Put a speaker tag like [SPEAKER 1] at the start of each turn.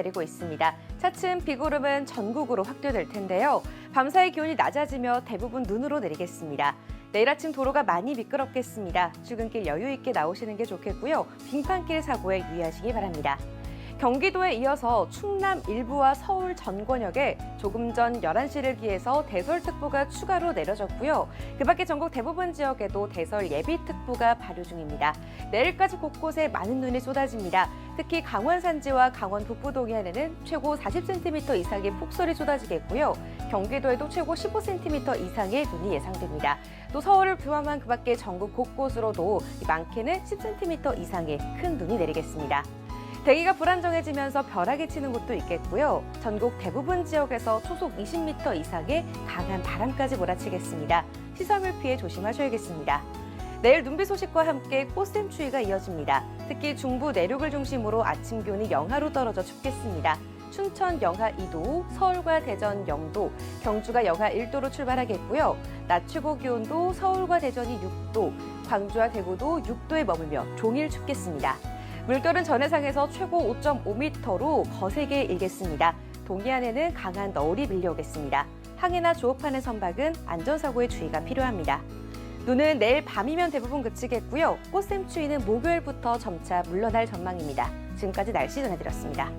[SPEAKER 1] 내리고 있습니다. 차츰 비구름은 전국으로 확대될 텐데요. 밤사이 기온이 낮아지며 대부분 눈으로 내리겠습니다. 내일 아침 도로가 많이 미끄럽겠습니다. 출근길 여유 있게 나오시는 게 좋겠고요. 빙판길 사고에 유의하시기 바랍니다. 경기도에 이어서 충남 일부와 서울 전권역에 조금 전 11시를 기해서 대설특보가 추가로 내려졌고요. 그 밖에 전국 대부분 지역에도 대설 예비특보가 발효 중입니다. 내일까지 곳곳에 많은 눈이 쏟아집니다. 특히 강원 산지와 강원 북부 동해안에는 최고 40cm 이상의 폭설이 쏟아지겠고요. 경기도에도 최고 15cm 이상의 눈이 예상됩니다. 또 서울을 포함한 그 밖에 전국 곳곳으로도 많게는 10cm 이상의 큰 눈이 내리겠습니다. 대기가 불안정해지면서 벼락이 치는 곳도 있겠고요. 전국 대부분 지역에서 초속 20m 이상의 강한 바람까지 몰아치겠습니다. 시설물 피해 조심하셔야겠습니다. 내일 눈비 소식과 함께 꽃샘 추위가 이어집니다. 특히 중부 내륙을 중심으로 아침 기온이 영하로 떨어져 춥겠습니다. 춘천 영하 2도, 서울과 대전 0도, 경주가 영하 1도로 출발하겠고요. 낮 최고 기온도 서울과 대전이 6도, 광주와 대구도 6도에 머물며 종일 춥겠습니다. 물결은 전해상에서 최고 5.5m로 거세게 일겠습니다. 동해안에는 강한 너울이 밀려오겠습니다. 항해나 조업하는 선박은 안전사고에 주의가 필요합니다. 눈은 내일 밤이면 대부분 그치겠고요. 꽃샘추위는 목요일부터 점차 물러날 전망입니다. 지금까지 날씨 전해드렸습니다.